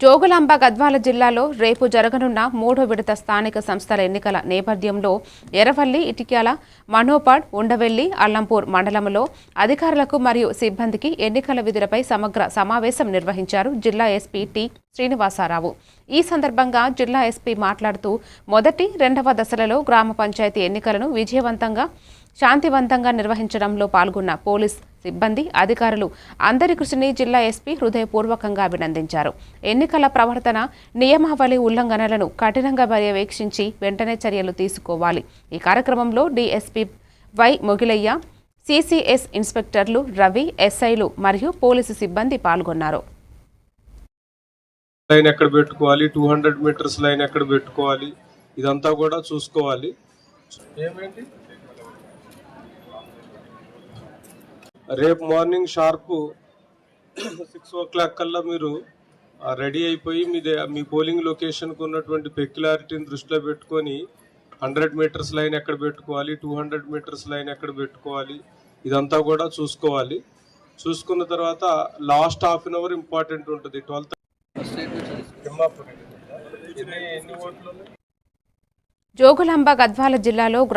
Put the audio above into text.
జోగులాంబ గద్వాల జిల్లాలో రేపు జరగనున్న మూడో విడత స్థానిక సంస్థల ఎన్నికల నేపథ్యంలో ఎర్రవల్లి ఇటిక్యాల మనోపాడ్ ఉండవెల్లి అల్లంపూర్ మండలంలో అధికారులకు మరియు సిబ్బందికి ఎన్నికల విధులపై సమగ్ర సమావేశం నిర్వహించారు జిల్లా ఎస్పీ టి శ్రీనివాసారావు. ఈ సందర్భంగా జిల్లా ఎస్పీ మాట్లాడుతూ మొదటి రెండవ దశలలో గ్రామ పంచాయతీ ఎన్నికలను విజయవంతంగా శాంతివంతంగా నిర్వహించడంలో పాల్గొన్న పోలీస్ సిబ్బంది అధికారులు అందరి కృషిని జిల్లా ఎస్పీ హృదయపూర్వకంగా అభినందించారు. ఎన్నికల ప్రవర్తన నియమావళి ఉల్లంఘనలను కఠినంగా పర్యవేక్షించి వెంటనే చర్యలు తీసుకోవాలి. ఈ కార్యక్రమంలో డీఎస్పీ వై మొగిలయ్య సిసిఎస్ ఇన్స్పెక్టర్లు రవి ఎస్ఐలు మరియు పోలీసు సిబ్బంది పాల్గొన్నారు. లైన్ ఎక్కడ పెట్టుకోవాలి? టూ హండ్రెడ్ మీటర్స్ లైన్ ఎక్కడ పెట్టుకోవాలి? ఇదంతా కూడా చూసుకోవాలి. ఏమేంటి రేపు morning sharp six o'clock కల్లా మీరు రెడీ అయిపోయి మీదే మీ పోలింగ్ లొకేషన్కు ఉన్నటువంటి పెక్యులారిటీని దృష్టిలో పెట్టుకొని హండ్రెడ్ మీటర్స్ లైన్ ఎక్కడ పెట్టుకోవాలి టూ హండ్రెడ్ మీటర్స్ లైన్ ఎక్కడ పెట్టుకోవాలి ఇదంతా కూడా చూసుకోవాలి. చూసుకున్న తర్వాత last half an hour important ఉంటుంది. ట్వెల్త్ జోగులాంబ గద్వాల జిల్లాలో